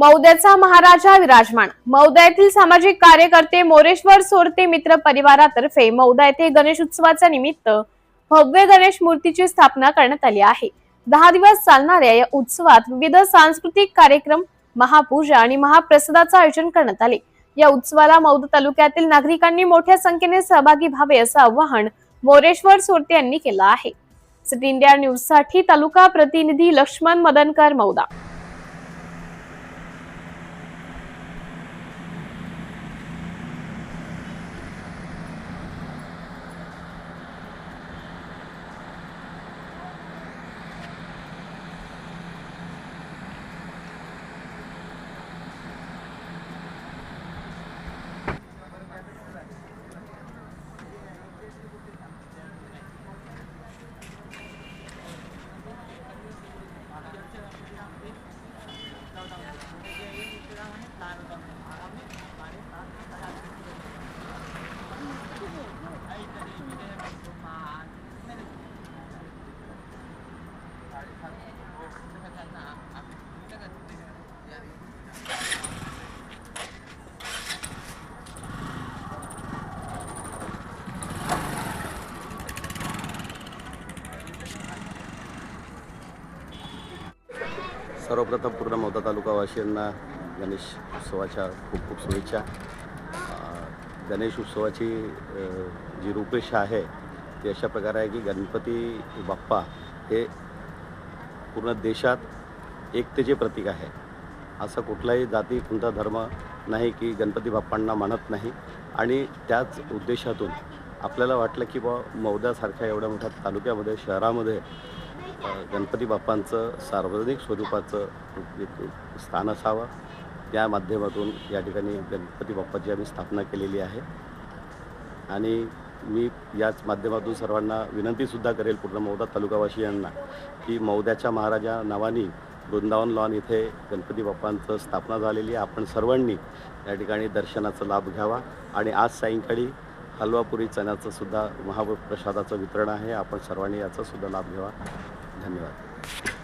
मौद्याचा महाराजा विराजमान. मौदा येथील सामाजिक कार्यकर्ते मोरेश्वर सोरते मित्र परिवारातर्फे मौदा येथे गणेश उत्सवाच्या निमित्त भव्य गणेश मूर्तीची स्थापना करण्यात आली आहे. दहा दिवस चालणाऱ्या या उत्सवात विविध सांस्कृतिक कार्यक्रम महापूजा आणि महाप्रसादाचं आयोजन करण्यात आले. या उत्सवाला मौदा तालुक्यातील नागरिकांनी मोठ्या संख्येने सहभागी व्हावे असं आवाहन मोरेश्वर सोरते यांनी केलं आहे. सिटी इंडिया न्यूजसाठी तालुका प्रतिनिधी लक्ष्मण मदनकर मौदा. सर्वप्रथम पूर्ण मौदा तालुकावासियांना गणेश उत्सवाच्या खूप खूप शुभेच्छा. गणेश उत्सवाची जी रूपरेषा आहे ती अशा प्रकारे आहे की गणपती बाप्पा हे पूर्ण देशात एकतेचे प्रतीक आहे. असं कुठलाही जाती कोणता धर्म नाही की गणपती बाप्पांना मानत नाही. आणि त्याच उद्देशातून आपल्याला वाटलं की बा मौद्यासारख्या एवढ्या मोठ्या तालुक्यामध्ये शहरामध्ये गणपती बाप्पांचं सार्वजनिक स्वरूपाचं स्थान असावं. या माध्यमातून या ठिकाणी गणपती बाप्पाची आम्ही स्थापना केलेली आहे. आणि मी याच माध्यमातून सर्वांना विनंतीसुद्धा करेल पूर्ण मौदा तालुकावासियांना की मौद्याच्या महाराजा नावानी वृंदावन लॉन इथे गणपती बाप्पांचं स्थापना झालेली आहे. आपण सर्वांनी या ठिकाणी दर्शनाचा लाभ घ्यावा. आणि आज सायंकाळी हलवापुरी चण्याचं सुद्धा महाप्रसादाचं वितरण आहे. आपण सर्वांनी याचा सुद्धा लाभ घ्यावा. 看见没？